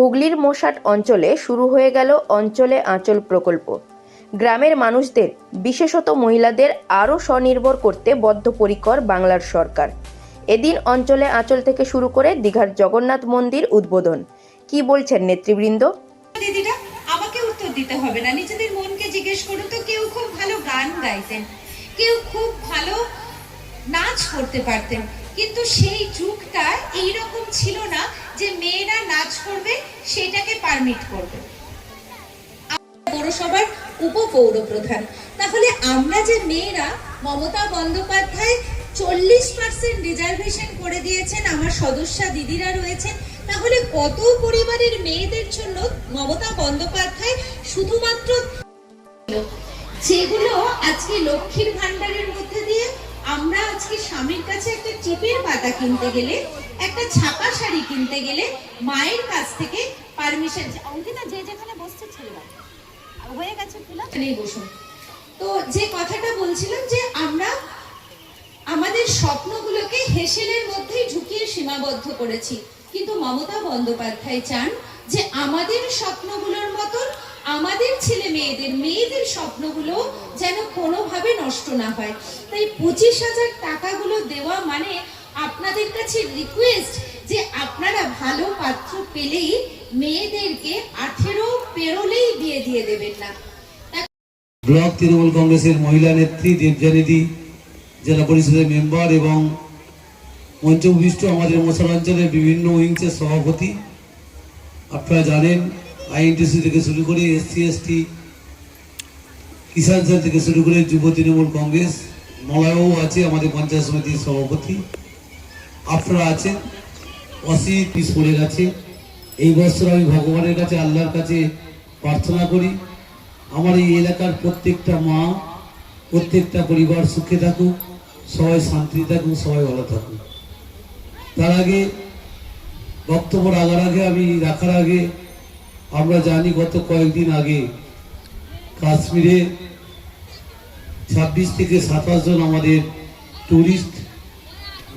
হুগলির মোসাট অঞ্চলে শুরু হয়ে গেল অঞ্চলে আঁচল প্রকল্প। গ্রামের মানুষদের, বিশেষত মহিলাদের, আরও স্বনির্ভর করতে বদ্ধপরিকর বাংলার সরকার। এদিন অঞ্চলে আঁচল থেকে শুরু করে দীঘার জগন্নাথ মন্দির উদ্বোধন। কি বলছেন নেতৃবৃন্দ? আমাকে উত্তর দিতে হবে না। নিজেদের মনকে জিজ্ঞেস করুন তো, কেউ খুব ভালো গান গাইতেন, কেউ খুব ভালো নাচ করতে পারতেন। কিন্তু সেই যুগটা এইরকম ছিল না যে মেয়েরা নাচ করবে, সেটাকে পারমিট করবে। পৌরসভার উপপৌর প্রধান তাহলে আমরা যে মেয়েরা মমতা বন্দ্যোপাধ্যায় চল্লিশ পার্সেন্ট রিজার্ভেশন করে দিয়েছেন, আমার সদস্যা দিদিরা রয়েছেন, তাহলে কত পরিবারের মেয়েদের জন্য মমতা বন্দ্যোপাধ্যায় শুধুমাত্র যেগুলো আজকে লক্ষ্মীর ভান্ডারের মধ্যে আমরা আজকে স্বামীর কাছে একটা টিপের পাতা কিনতে গেলে একটা ছাপা শাড়ি কিনতে গেলে মায়ের কাছ থেকে পারমিশন অঙ্কিতা যে যেখানে বসছে ছেলে হয়ে গেছে বসুন। তো যে কথাটা বলছিলাম যে আমরা আমাদের স্বপ্নগুলোকে হেসেলের মধ্যেই ঢুকিয়ে সীমাবদ্ধ করেছি কিন্তু মমতা বন্দ্যোপাধ্যায় চান যে আমাদের স্বপ্নগুলোর মতন আমাদের ছেলে মেয়েদের মেয়েদের স্বপ্নগুলো যেন কোনোভাবে নষ্ট না হয়। তাই পঁচিশ হাজার টাকাগুলো দেওয়া মানে আপনাদের কাছে রিকোয়েস্ট যে আপনারা ভালো পাত্র পেলেই মেয়েদেরকে আঠেরো পেরোলেই বিয়ে দিয়ে দেবেন না। ব্লক তৃণমূল কংগ্রেসের মহিলা নেত্রী দেবজানিদি জেলা পরিষদের মেম্বার এবং মঞ্চভূষ্ট আমাদের মশালাঞ্চলের বিভিন্ন উইংসের সভাপতি। আপনারা জানেন আইএনটিসি থেকে শুরু করে এসসি, এসটি, কিষাণ সেল থেকে শুরু করে যুব তৃণমূল কংগ্রেস মলয়ও আছে আমাদের পঞ্চায়েত সমিতির সভাপতি আপনারা আছেন, অসিত পিস পড়ে গেছে এই বছর আমি ভগবানের কাছে, আল্লাহর কাছে প্রার্থনা করি, আমার এই এলাকার প্রত্যেকটা মা, প্রত্যেকটা পরিবার সুখে থাকুক, সবাই শান্তি থাকুক, সবাই ভালো থাকুক। তার আগে বক্তব্য রাখার আগে, আমি রাখার আগে আমরা জানি গত কয়েকদিন আগে কাশ্মীরে ছাব্বিশ থেকে সাতাশ জন আমাদের ট্যুরিস্ট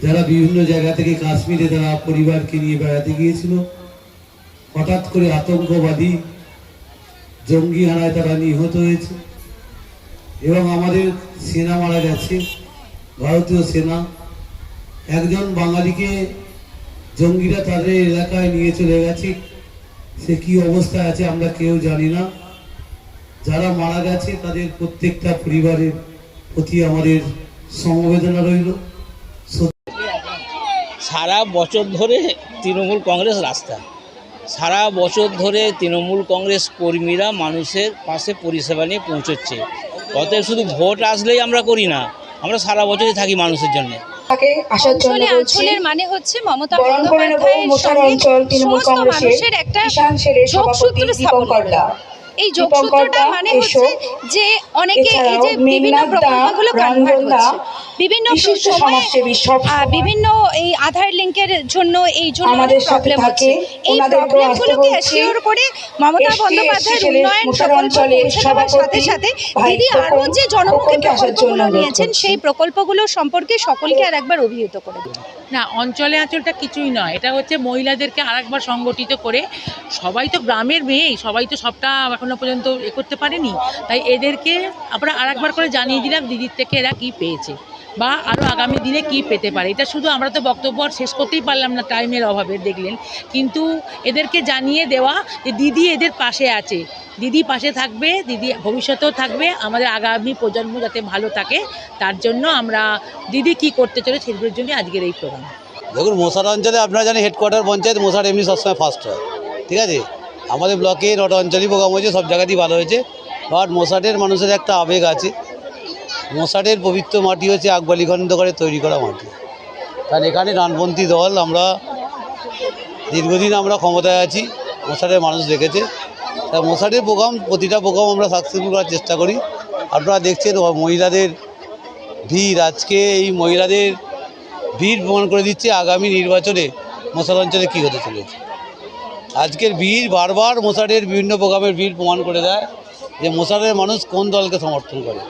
যারা বিভিন্ন জায়গা থেকে কাশ্মীরে তারা পরিবারকে নিয়ে বেড়াতে গিয়েছিল। হঠাৎ করে আতঙ্কবাদী জঙ্গি হানায় তারা নিহত হয়েছে এবং আমাদের সেনা মারা গেছে, ভারতীয় সেনা। একজন বাঙালিকে জঙ্গিরা তাদের এলাকায় নিয়ে চলে গেছে। সে কি অবস্থায় আছে আমরা কেউ জানি না। যারা মারা গেছে, তাদের প্রত্যেকটা পরিবারের প্রতি আমাদের সমবেদনা রইল। সারা বছর ধরে তৃণমূল কংগ্রেস রাস্তা। সারা বছর ধরে তৃণমূল কংগ্রেস কর্মীরা মানুষের পাশে পরিষেবা নিয়ে পৌঁছচ্ছে। অতএব শুধু ভোট আসলেই আমরা করি না, আমরা সারা বছরই থাকি মানুষের জন্য। তাকে আসার জন্য আঞ্চলের মানে হচ্ছে মমতা বন্দ্যোপাধ্যায়ের অঞ্চল তৃণমূল কংগ্রেসের একটা যোগসূত্র স্থাপন এই যোগসূত্রটা মানে। হচ্ছে যে অনেকে এই যে বিভিন্ন প্রকল্পগুলো কনভার্ট হচ্ছে। বিভিন্ন সমাজসেবী সব বিভিন্ন এই আধার লিঙ্কের জন্য এই জন্য আমাদের প্রবলেম হচ্ছে। এই প্রবলেমগুলোকে। অ্যাসিওর করে মমতা বন্দ্যোপাধ্যায়ের উন্নয়ন প্রকল্প পৌঁছে সাথে সাথে দিদি আরও খোকন, যে জনমুখী জন্য প্রকল্পগুলো নিয়েছেন সেই প্রকল্পগুলো সম্পর্কে সকলকে আর একবার অভিহিত করে না অঞ্চলে আঁচলটা কিছুই নয়। এটা হচ্ছে মহিলাদেরকে আরেকবার সংগঠিত করে। সবাই তো গ্রামের মেয়েই সবাই তো সবটা এখনও পর্যন্ত এ করতে পারেনি। তাই এদেরকে আমরা আরেকবার করে জানিয়ে দিলাম দিদির থেকে এরা কি পেয়েছে। বা আরও আগামী দিনে কি পেতে পারে? এটা শুধু আমরা তো বক্তব্য আর শেষ করতেই পারলাম না, টাইমের অভাবে দেখলেন। কিন্তু এদেরকে জানিয়ে দেওয়া যে দিদি এদের পাশে আছে। দিদি পাশে থাকবে, দিদি ভবিষ্যতেও থাকবে, আমাদের আগামী প্রজন্ম যাতে ভালো থাকে, তার জন্য আমরা দিদি কি করতে চলে সেগুলোর জন্য আজকের এই প্রোগ্রাম দেখুন, মশার অঞ্চলে আপনারা জানেন হেডকোয়ার্টার পঞ্চায়েত, মশার এমনি সবসময় ফার্স্ট হয়। ঠিক আছে? আমাদের ব্লকে নটা অঞ্চলই প্রোগ্রাম হয়েছে সব জায়গাতেই ভালো হয়েছে। বাট মশাটের মানুষের একটা আবেগ আছে। মশাটের পবিত্র মাটি হচ্ছে আকবালি খন্দকারে তৈরি করা মাটি। কারণ এখানে ডানপন্থী দল আমরা, দীর্ঘদিন আমরা ক্ষমতায় আছি মশাটের মানুষ দেখেছে। তা মশাটের প্রোগ্রাম, প্রতিটা প্রোগ্রাম আমরা সাকসেসফুল করার চেষ্টা করি। আপনারা দেখছেন মহিলাদের ভিড়। আজকে এই মহিলাদের ভিড় প্রমাণ করে দিচ্ছে আগামী নির্বাচনে মশাল অঞ্চলে কী হতে চলেছে। আজকের ভিড় বারবার মোসারের বিভিন্ন প্রোগ্রামের ভিড় প্রমাণ করে দেয় যে মোসারের মানুষ কোন দলকে সমর্থন করে।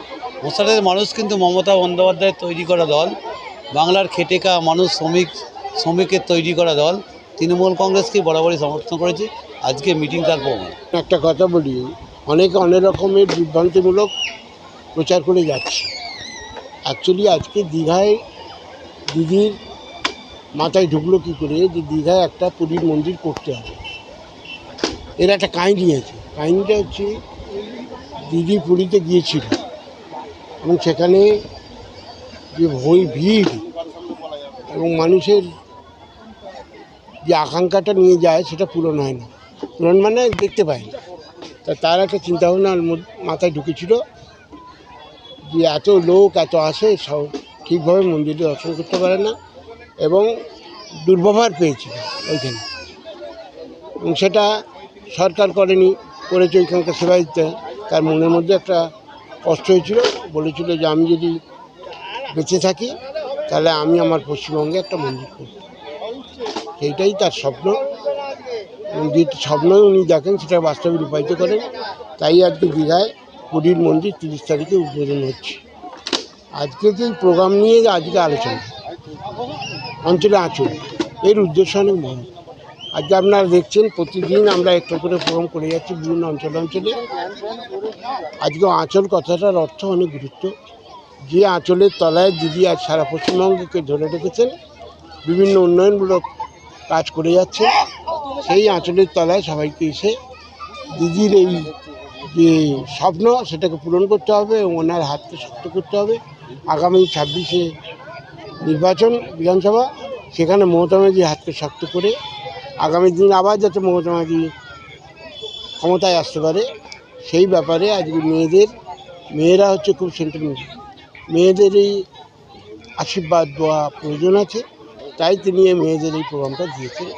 মোসারের মানুষ কিন্তু মমতা বন্দ্যোপাধ্যায়ের তৈরি করা দল, বাংলার খেটে খাওয়া মানুষ শ্রমিক, শ্রমিকের তৈরি করা দল, তৃণমূল কংগ্রেসকে বরাবরই সমর্থন করেছে। আজকে মিটিং তার প্রমাণ একটা কথা বলি, অনেকে অনেক রকমের বিভ্রান্তিমূলক প্রচার করে যাচ্ছে। অ্যাকচুয়ালি আজকে দীঘায় দিদির মাথায় ঢুকলো কী করে যে দীঘায় একটা পুরীর মন্দির করতে হবে। এর একটা কাহিনি আছে। কাহিনিটা হচ্ছে দিদি পুরীতে গিয়েছিল। এবং সেখানে যে ভই ভিড় এবং মানুষের যে আকাঙ্ক্ষাটা নিয়ে যায় সেটা পূরণ হয় না। পূরণ মানে দেখতে পায় না। তা তার একটা চিন্তাভাবনার মাথায় ঢুকেছিল যে এত লোক, এত আসে, সব ঠিকভাবে মন্দিরে দর্শন করতে পারে না এবং দুর্ব্যবহার পেয়েছিল ওইখানে। এবং সেটা সরকার করেনি, করেছে ওইখানকার সেবায়িতে তার মনের মধ্যে একটা কষ্ট হয়েছিল। বলেছিল যে আমি যদি বেঁচে থাকি, তাহলে আমি আমার পশ্চিমবঙ্গে একটা মন্দির করব সেইটাই তার স্বপ্ন। যে স্বপ্ন উনি দেখেন, সেটা বাস্তবে রূপায়িত করেন। তাই আজকে দীঘায় পুরীর মন্দির তিরিশ তারিখে উদ্বোধন হচ্ছে। আজকে যে প্রোগ্রাম নিয়ে আজকে আলোচনা। অঞ্চলে আঁচল এর উদ্দেশ্য অনেক বড় আজকে আপনারা দেখছেন প্রতিদিন আমরা একটু করে প্রোগ্রাম করে যাচ্ছি বিভিন্ন অঞ্চল অঞ্চলে। আজকে আঁচল কথাটার অর্থ অনেক গুরুত্ব। যে আঁচলের তলায় দিদি আজ সারা পশ্চিমবঙ্গকে ধরে রেখেছেন, বিভিন্ন উন্নয়নমূলক কাজ করে যাচ্ছে, সেই আঁচলের তলায় সবাইকে এসে দিদির এই যে স্বপ্ন, সেটাকে পূরণ করতে হবে এবং ওনার হাতকে শক্ত করতে হবে। আগামী ছাব্বিশে নির্বাচন বিধানসভা, সেখানে মমতা ব্যানার্জি হাতকে শক্ত করে আগামী দিন আবার যাতে মমতা মাঝি ক্ষমতায় আসতে পারে, সেই ব্যাপারে আজকে মেয়েদের, মেয়েরা হচ্ছে খুব সেন্টিমেন্ট মেয়েদের এই আশীর্বাদ দেওয়া প্রয়োজন আছে, তাই তিনি এই মেয়েদের এই প্রোগ্রামটা দিয়েছেন।